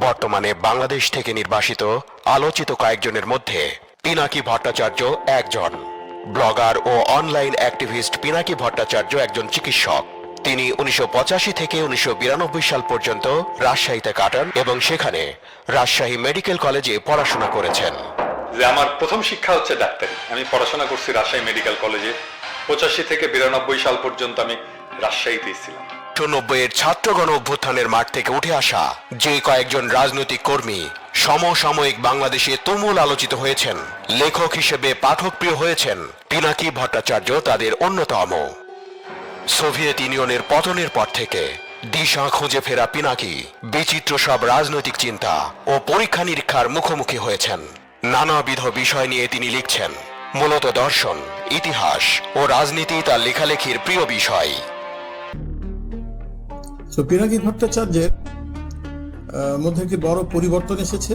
বর্তমানে বাংলাদেশ থেকে নির্বাসিত আলোচিত কয়েকজনের মধ্যে পিনাকি ভট্টাচার্য একজন। ব্লগার ও অনলাইন অ্যাক্টিভিস্ট পিনাকি ভট্টাচার্য একজন চিকিৎসক। তিনি উনিশশো থেকে উনিশশো সাল পর্যন্ত রাজশাহীতে কাটান এবং সেখানে রাজশাহী মেডিকেল কলেজে পড়াশোনা করেছেন। যে আমার প্রথম শিক্ষা হচ্ছে ডাক্তারি। আমি পড়াশোনা করছি রাজশাহী মেডিকেল কলেজে। পঁচাশি থেকে বিরানব্বই সাল পর্যন্ত আমি রাজশাহীতেই ছিলাম। নব্বইয়ের ছাত্র গণ অভ্যুত্থানের মাঠ থেকে উঠে আসা যে কয়েকজন রাজনৈতিক কর্মী সমসাময়িক বাংলাদেশে তুমুল আলোচিত হয়েছেন, লেখক হিসেবে পাঠকপ্রিয় হয়েছেন পিনাকি ভট্টাচার্য তাদের অন্যতম। সোভিয়েত ইউনিয়নের পতনের পর থেকে দিশা খুঁজে ফেরা পিনাকি, বিচিত্র সব রাজনৈতিক চিন্তা ও পরীক্ষা নিরীক্ষার মুখোমুখি হয়েছেন। নানাবিধ বিষয় নিয়ে তিনি লিখছেন, মূলত দর্শন, ইতিহাস ও রাজনীতি তার লেখালেখির প্রিয় বিষয়। তো পিনাকি ভট্টাচার্যের মধ্যে একটি বড় পরিবর্তন এসেছে।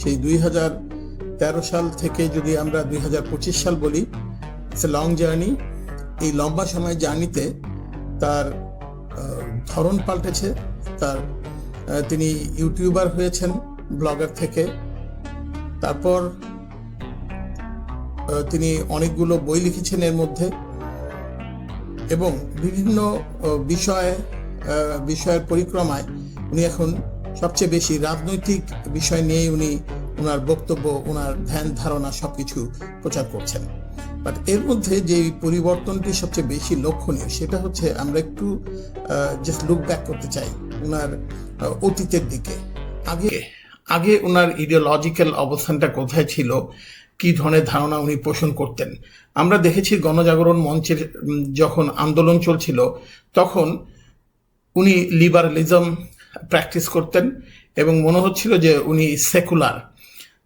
সেই দুই হাজার তেরো সাল থেকে যদি আমরা দুই হাজার পঁচিশ সাল বলি লং জার্নি এই লম্বা সময় জার্নিতে তার ধরন পাল্টেছে। তার তিনি ইউটিউবার হয়েছেন ব্লগার থেকে। তারপর তিনি অনেকগুলো বই লিখেছেন এর মধ্যে। এবং বিভিন্ন বিষয় বিষয়ের পরিক্রমায় উনি এখন সবচেয়ে বেশি রাজনৈতিক বিষয় নিয়ে উনি ওনার বক্তব্য ওনার ধ্যান ধারণা সবকিছু প্রচার করছেন। বাট এর মধ্যে যে পরিবর্তনটি সবচেয়ে বেশি লক্ষণীয় সেটা হচ্ছে আমরা একটু জাস্ট লুক ব্যাক করতে চাই ওনার অতীতের দিকে। আগে আগে ওনার ইডিওলজিক্যাল অবস্থানটা কোথায় ছিল, কি ধরনের ধারণা উনি পোষণ করতেন। আমরা দেখেছি গণজাগরণ মঞ্চের যখন আন্দোলন চলছিল, তখন উনি লিবারালিজম প্র্যাকটিস করতেন এবং মনে হচ্ছিল যে উনি সেকুলার।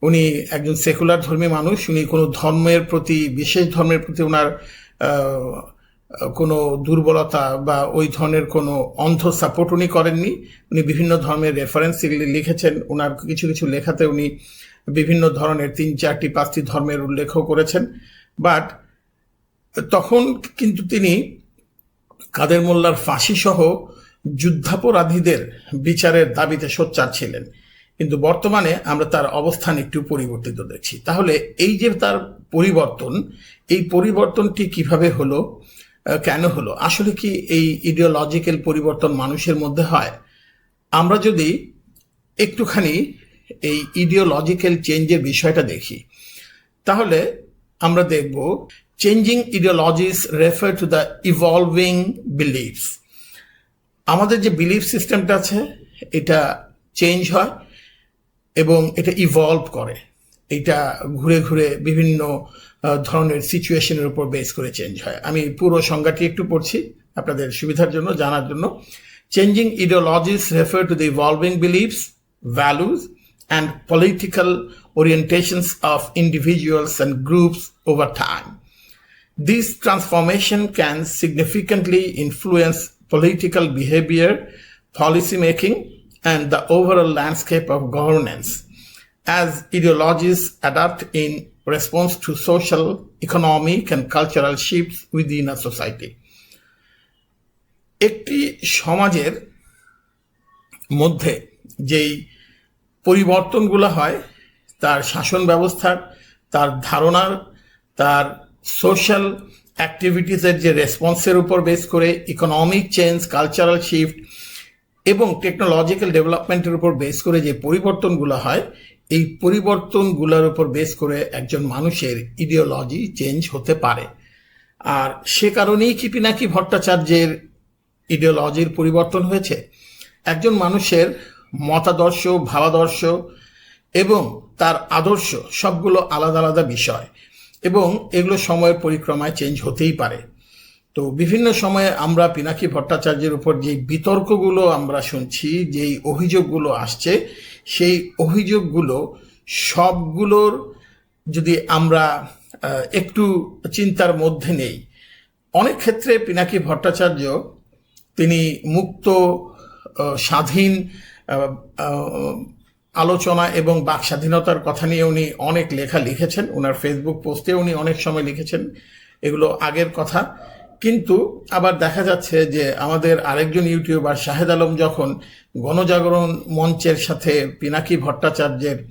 উনি একজন সেকুলার ধর্মী মানুষ, উনি কোনো ধর্মের প্রতি, বিশেষ ধর্মের প্রতি ওনার কোনো দুর্বলতা বা ওই ধরনের কোনো অন্ধ সাপোর্ট উনি করেননি। উনি বিভিন্ন ধর্মের রেফারেন্স লিখেছেন। ওনার কিছু কিছু লেখাতে উনি বিভিন্ন ধরনের তিন চারটি, পাঁচটি ধর্মের উল্লেখও করেছেন। বাট তখন কিন্তু তিনি কাদের মোল্লার ফাঁসি সহ যুদ্ধাপরাধীদের বিচারের দাবিতে সোচ্চার ছিলেন। কিন্তু বর্তমানে আমরা তার অবস্থান একটু পরিবর্তিত দেখছি। তাহলে এই যে তার পরিবর্তন, এই পরিবর্তনটি কীভাবে হলো কেন হলো? আসলে কি এই ইডিওলজিক্যাল পরিবর্তন মানুষের মধ্যে হয়? আমরা যদি একটুখানি এই ইডিওলজিক্যাল চেঞ্জের বিষয়টা দেখি, তাহলে আমরা দেখব changing ideologies refer to the evolving beliefs আমাদের যে বিলিফ সিস্টেমটা আছে, এটা চেঞ্জ হয় এবং এটা ইভলভ করে। এটা ঘুরে ঘুরে বিভিন্ন ধরনের সিচুয়েশনের উপর বেস করে চেঞ্জ হয়। আমি পুরো সংজ্ঞাটি একটু পড়ছি আপনাদের সুবিধার জন্য, জানার জন্য। Changing ideologies refer to the evolving beliefs values and political orientations of individuals and groups over time This transformation can significantly influence political behavior, policy making, and the overall landscape of governance as ideologies adapt in response to social, economic, and cultural shifts within a society. একটি সমাজের মধ্যে যেই পরিবর্তনগুলো হয় তার শাসন ব্যবস্থার তার ধারণার তার সোশ্যাল অ্যাক্টিভিটিসের যে রেসপন্সের উপর বেস করে ইকোনমিক চেঞ্জ কালচারাল শিফট এবং টেকনোলজিক্যাল ডেভেলপমেন্টের উপর বেস করে যে পরিবর্তনগুলো হয়, এই পরিবর্তনগুলোর উপর বেস করে একজন মানুষের ইডিওলজি চেঞ্জ হতে পারে। আর সে কারণেই কি পিনাকি ভট্টাচার্যের ইডিওলজির পরিবর্তন হয়েছে? একজন মানুষের মতাদর্শ, ভাবাদর্শ এবং তার আদর্শ সবগুলো আলাদা আলাদা বিষয়। এবং এগুলো সময়ের পরিক্রমায় চেঞ্জ হতেই পারে। তো বিভিন্ন সময়ে আমরা পিনাকি ভট্টাচার্যের উপর যে বিতর্কগুলো আমরা শুনছি, যেই অভিযোগগুলো আসছে, সেই অভিযোগগুলো সবগুলোর যদি আমরা একটু চিন্তার মধ্যে নেই। অনেক ক্ষেত্রে পিনাকি ভট্টাচার্য তিনি মুক্ত স্বাধীন আলোচনা এবং বাক স্বাধীনতার কথা নিয়ে উনি অনেক লেখা লিখেছেন। ওনার ফেসবুক পোস্টে উনি অনেক সময় লিখেছেন। এগুলো আগের কথা। কিন্তু আবার দেখা যাচ্ছে যে আমাদের আরেকজন ইউটিউবার শাহেদ আলম যখন গণজাগরণ মঞ্চের সাথে পিনাকি ভট্টাচার্যের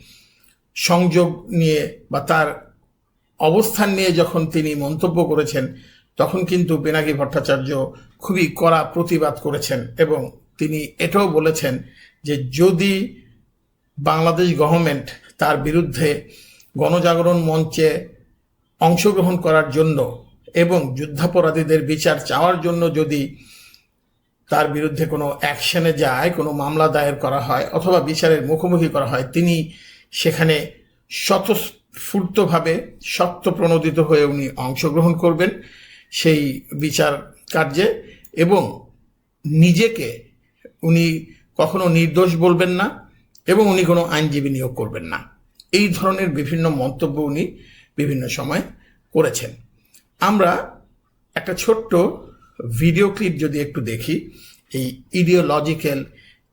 সংযোগ নিয়ে বা তার অবস্থান নিয়ে যখন তিনি মন্তব্য করেছেন, তখন কিন্তু পিনাকি ভট্টাচার্য খুবই কড়া প্রতিবাদ করেছেন এবং তিনি এটাও বলেছেন যে যদি বাংলাদেশ গভর্নমেন্ট তার বিরুদ্ধে গণজাগরণ মঞ্চে অংশগ্রহণ করার জন্য এবং যুদ্ধাপরাধীদের বিচার চাওয়ার জন্য যদি তার বিরুদ্ধে কোনো অ্যাকশনে যায়, কোনো মামলা দায়ের করা হয় অথবা বিচারের মুখোমুখি করা হয়, তিনি সেখানে স্বতঃস্ফূর্তভাবে শক্ত প্রণোদিত হয়ে উনি অংশগ্রহণ করবেন সেই বিচার কার্যে এবং নিজেকে উনি কখনো নির্দোষ বলবেন না। এবং উনি কোনো আইনজীবী নিয়োগ করবেন না। এই ধরনের বিভিন্ন মন্তব্য উনি বিভিন্ন সময় করেছেন। আমরা একটা ছোট্ট ভিডিও ক্লিপ যদি একটু দেখি, এই ইডিওলজিক্যাল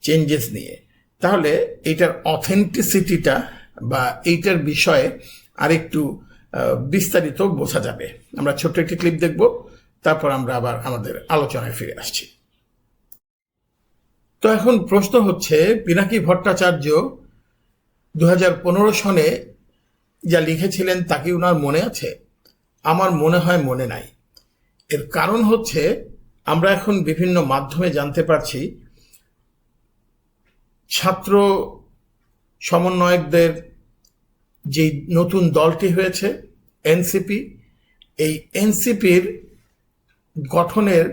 চেঞ্জেস নিয়ে। তাহলে এইটার অথেন্টিসিটিটা বা এইটার বিষয়ে আরেকটু বিস্তারিত বোঝা যাবে। আমরা ছোট্ট একটি ক্লিপ দেখব, তারপর আমরা আবার আমাদের আলোচনায় ফিরে আসছি। তো এখন প্রশ্ন হচ্ছে, পিনাকি ভট্টাচার্য দু হাজার পনেরো সনে যা লিখেছিলেন তা কি ওনার মনে আছে? আমার মনে হয় মনে নাই। এর কারণ হচ্ছে, আমরা এখন বিভিন্ন মাধ্যমে জানতে পারছি, ছাত্র সমন্বয়কদের যে নতুন দলটি হয়েছে, এনসিপি, এই এনসিপির গঠনের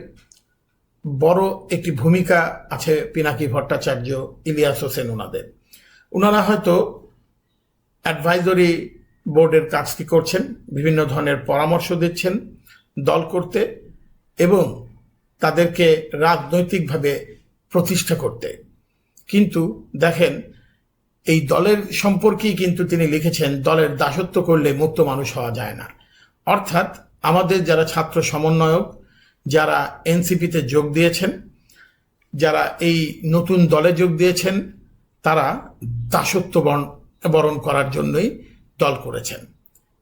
বড় একটি ভূমিকা আছে পিনাকি ভট্টাচার্য, ইলিয়াস হোসেন ওনাদের ওনারা হয়তো অ্যাডভাইজরি বোর্ডের কাজটি করছেন, বিভিন্ন ধরনের পরামর্শ দিচ্ছেন দল করতে এবং তাদেরকে রাজনৈতিকভাবে প্রতিষ্ঠা করতে। কিন্তু দেখেন, এই দলের সম্পর্কেই কিন্তু তিনি লিখেছেন, দলের দাসত্ব করলে মুক্ত মানুষ হওয়া যায় না। অর্থাৎ আমাদের যারা ছাত্র সমন্বয়ক যারা এনসিপিতে যোগ দিয়েছেন, যারা এই নতুন দলে যোগ দিয়েছেন, তারা দাসত্ব বরণ- করার জন্যই দল করেছেন।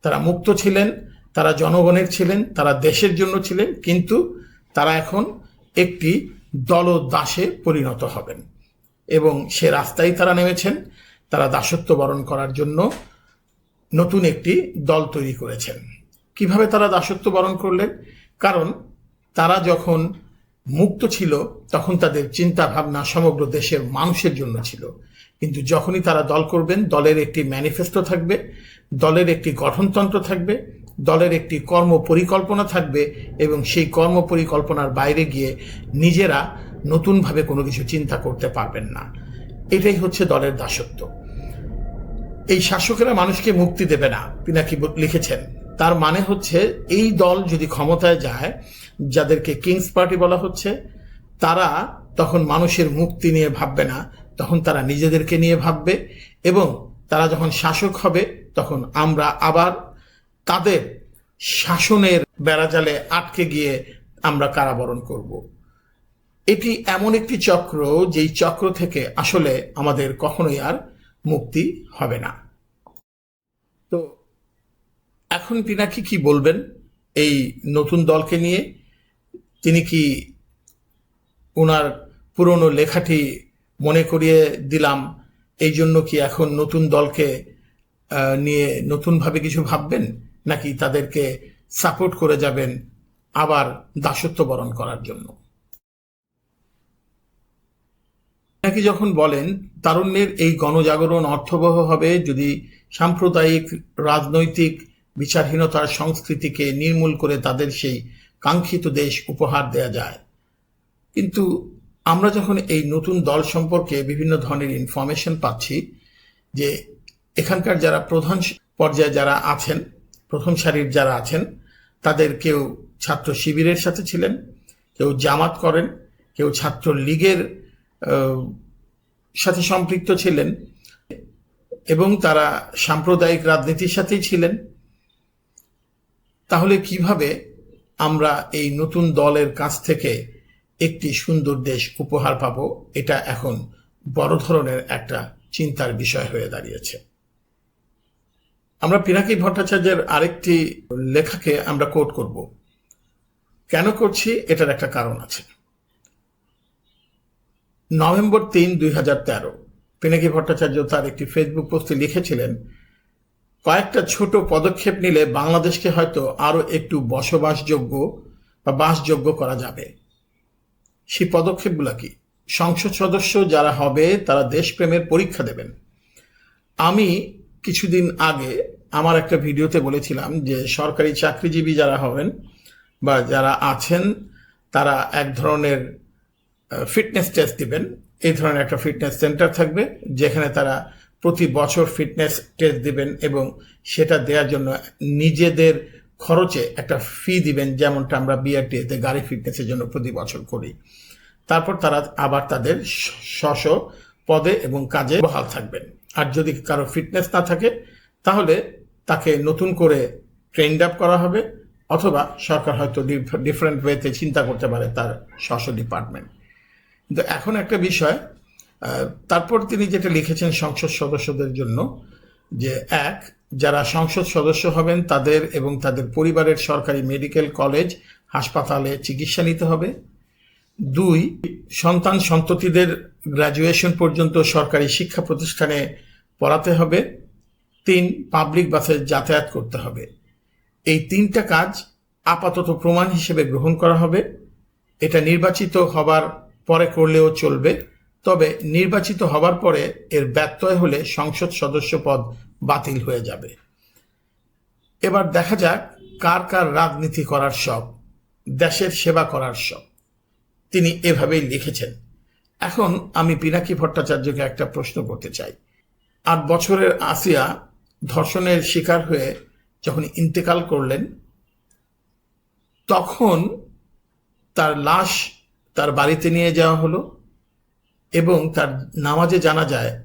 তারা মুক্ত ছিলেন, তারা জনগণের ছিলেন, তারা দেশের জন্য ছিলেন, কিন্তু তারা এখন একটি দল দাসে পরিণত হবেন। এবং সে রাস্তায় তারা নেমেছেন, তারা দাসত্ব বরণ করার জন্য নতুন একটি দল তৈরি করেছেন। কীভাবে তারা দাসত্ব বরণ করলেন? কারণ তারা যখন মুক্ত ছিল, তখন তাদের চিন্তা ভাবনা সমগ্র দেশের মানুষের জন্য ছিল। কিন্তু যখনই তারা দল করবেন, দলের একটি ম্যানিফেস্টো থাকবে, দলের একটি গঠনতন্ত্র থাকবে, দলের একটি কর্ম পরিকল্পনা থাকবে এবং সেই কর্ম পরিকল্পনার বাইরে গিয়ে নিজেরা নতুনভাবে কোনো কিছু চিন্তা করতে পারবেন না। এটাই হচ্ছে দলের দাসত্ব। এই শাসকেরা মানুষকে মুক্তি দেবে না পিনাকি ব- লিখেছেন। তার মানে হচ্ছে, এই দল যদি ক্ষমতায় যায় যাদেরকে কিংস পার্টি বলা হচ্ছে, তারা তখন মানুষের মুক্তি নিয়ে ভাববে না, তখন তারা নিজেদেরকে নিয়ে ভাববে এবং তারা যখন শাসক হবে, তখন আমরা আবার তাদের শাসনের বেড়াজালে আটকে গিয়ে আমরা কারাবরণ করব। এটি এমন একটি চক্র, যেই চক্র থেকে আসলে আমাদের কখনোই আর মুক্তি হবে না। তো এখন পিনাকি কি বলবেন এই নতুন দলকে নিয়ে? তিনি কি ওনার পুরনো লেখাটি মনে করিয়ে দিলাম? এই জন্য কি এখন নতুন দলকে নিয়ে নতুনভাবে কিছু ভাববেন? নাকি তাদেরকে সাপোর্ট করে যাবেন আবার দাসত্ব বরণ করার জন্য? নাকি যখন বলেন, তারুণ্যের এই গণজাগরণ অর্থবহ হবে যদি সাম্প্রদায়িক রাজনৈতিক বিচারহীনতার সংস্কৃতিকে নির্মূল করে তাদের সেই কাঙ্ক্ষিত দেশ উপহার দেয়া যায়। কিন্তু আমরা যখন এই নতুন দল সম্পর্কে বিভিন্ন ধরনের ইনফরমেশন পাচ্ছি যে এখানকার যারা প্রধান পর্যায়ে যারা আছেন, প্রথম সারির যারা আছেন, তাদের কেউ ছাত্র শিবিরের সাথে ছিলেন, কেউ জামাত করেন, কেউ ছাত্র লীগের সাথে সম্পৃক্ত ছিলেন এবং তারা সাম্প্রদায়িক রাজনীতির সাথেই ছিলেন। তাহলে কীভাবে আমরা এই নতুন দলের কাছ থেকে একটি সুন্দর দেশ উপহার পাব, এটা এখন বড় ধরনের একটা চিন্তার বিষয় হয়ে দাঁড়িয়েছে। আমরা পিনাকি ভট্টাচার্যের আরেকটি লেখাকে আমরা কোট করব। কেন করছি? এটার একটা কারণ আছে। নভেম্বর তিন, দুই হাজার তেরো, পিনাকি ভট্টাচার্য তার একটি ফেসবুক পোস্টে লিখেছিলেন কয়েকটা ছোট পদক্ষেপ নিলে বাংলাদেশকে হয়তো আরও একটু বসবাসযোগ্য বা বাসযোগ্য করা যাবে। সেই পদক্ষেপগুলো কি? সংসদ সদস্য যারা হবে, তারা দেশপ্রেমের পরীক্ষা দেবেন। আমি কিছুদিন আগে আমার একটা ভিডিওতে বলেছিলাম যে সরকারি চাকরিজীবী যারা হবেন বা যারা আছেন, তারা এক ধরনের ফিটনেস টেস্ট দিবেন। এই ধরনের একটা ফিটনেস সেন্টার থাকবে, যেখানে তারা প্রতি বছর ফিটনেস টেস্ট দিবেন এবং সেটা দেওয়ার জন্য নিজেদের খরচে একটা ফি দিবেন, যেমনটা আমরা বিআরটিএতে গাড়ি ফিটনেসের জন্য প্রতি বছর করি। তারপর তারা আবার তাদের স্ব পদে এবং কাজে বহাল থাকবেন। আর যদি কারও ফিটনেস না থাকে, তাহলে তাকে নতুন করে ট্রেন্ড আপ করা হবে, অথবা সরকার হয়তো ডিফারেন্ট ওয়েতে চিন্তা করতে পারে তার স্ব ডিপার্টমেন্ট কিন্তু এখন একটা বিষয় তারপর তিনি যেটা লিখেছেন সংসদ সদস্যদের জন্য, যে এক, যারা সংসদ সদস্য হবেন তাদের এবং তাদের পরিবারের সরকারি মেডিকেল কলেজ, হাসপাতালে চিকিৎসা নিতে হবে। দুই, সন্তান সন্ততিদের গ্রাজুয়েশন পর্যন্ত সরকারি শিক্ষা প্রতিষ্ঠানে পড়াতে হবে। তিন, পাবলিক বাসে যাতায়াত করতে হবে। এই তিনটা কাজ আপাতত প্রমাণ হিসেবে গ্রহণ করা হবে। এটা নির্বাচিত হবার পরে করলেও চলবে। তবে নির্বাচিত হবার পরে এর ব্যত্যয় হলে সংসদ সদস্য পদ বাতিল হয়ে যাবে। এবার দেখা যাক কার কার রাজনীতি করার শখ, দেশের সেবা করার শখ। তিনি এভাবেই লিখেছেন। এখন আমি পিনাকি ভট্টাচার্যকে একটা প্রশ্ন করতে চাই। আট বছরের আসিয়া ধর্ষণের শিকার হয়ে যখন ইন্তেকাল করলেন, তখন তার লাশ তার বাড়িতে নিয়ে যাওয়া হলো। এবং তার নামাজে জানা যায়,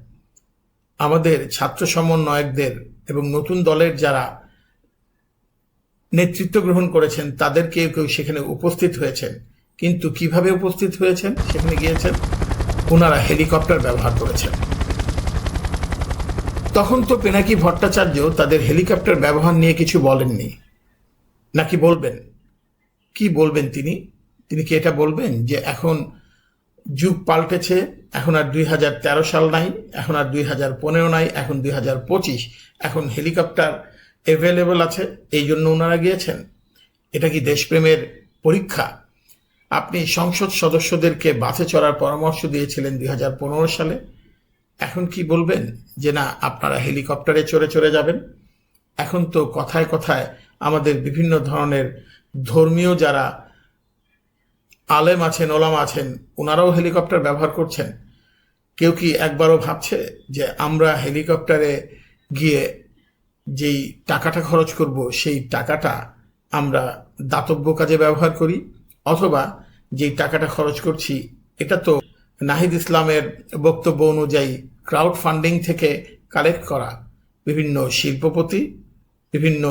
আমাদের ছাত্র সমন্বয়কদের এবং নতুন দলের যারা নেতৃত্ব গ্রহণ করেছেন তাদের কেউ কেউ সেখানে উপস্থিত হয়েছেন। কিন্তু কীভাবে উপস্থিত হয়েছেন, সেখানে গিয়েছেন, ওনারা হেলিকপ্টার ব্যবহার করেছেন। তখন তো পেনাকি ভট্টাচার্য তাদের হেলিকপ্টার ব্যবহার নিয়ে কিছু বলেননি। নাকি বলবেন? কি বলবেন তিনি? তিনি কি এটা বলবেন যে এখন যুগ পাল্টেছে, এখন আর দুই হাজার তেরো সাল নাই, এখন আর দুই হাজার পনেরো নাই, এখন দুই হাজার পঁচিশ। এখন হেলিকপ্টার অ্যাভেলেবল আছে, এই জন্য ওনারা গিয়েছেন। এটা কি দেশপ্রেমের পরীক্ষা? আপনি সংসদ সদস্যদেরকে বাসে চড়ার পরামর্শ দিয়েছিলেন দুই হাজার পনেরো সালে। এখন কি বলবেন যে না, আপনারা হেলিকপ্টারে চড়ে চড়ে যাবেন? এখন তো কথায় কথায় আমাদের বিভিন্ন ধরনের ধর্মীয় যারা আলেম আছেন, ওলাম আছেন ওনারাও হেলিকপ্টার ব্যবহার করছেন। কেউ কি একবারও ভাবছে যে আমরা হেলিকপ্টারে গিয়ে যেই টাকাটা খরচ করব, সেই টাকাটা আমরা দাতব্য কাজে ব্যবহার করি? অথবা যেই টাকাটা খরচ করছি, এটা তো নাহিদ ইসলামের বক্তব্য অনুযায়ী ক্রাউড ফান্ডিং থেকে কালেক্ট করা। বিভিন্ন শিল্পপতি, বিভিন্ন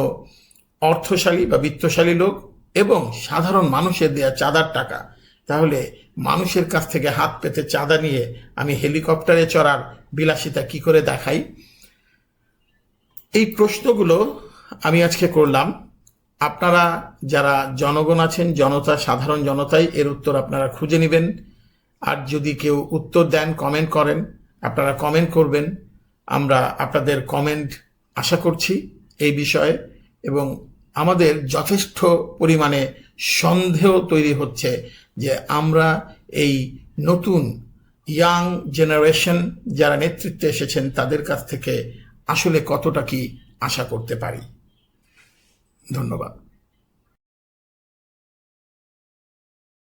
অর্থশালী বা বিত্তশালী লোক এবং সাধারণ মানুষের দেয়া চাঁদার টাকা। তাহলে মানুষের কাছ থেকে হাত পেতে চাঁদা নিয়ে আমি হেলিকপ্টারে চড়ার বিলাসিতা কি করে দেখাই? এই প্রশ্নগুলো আমি আজকে করলাম। আপনারা যারা জনগণ আছেন, জনতা, সাধারণ জনতাই এর উত্তর আপনারা খুঁজে নেবেন। আর যদি কেউ উত্তর দেন কমেন্ট করেন, আপনারা কমেন্ট করবেন। আমরা আপনাদের কমেন্ট আশা করছি এই বিষয়ে এবং আমাদের যথেষ্ট পরিমাণে সন্দেহ তৈরি হচ্ছে যে আমরা এই নতুন ইয়াং জেনারেশন যারা নেতৃত্বে এসেছেন, তাদের কাছ থেকে আসলে কতটা কি আশা করতে পারি। ধন্যবাদ।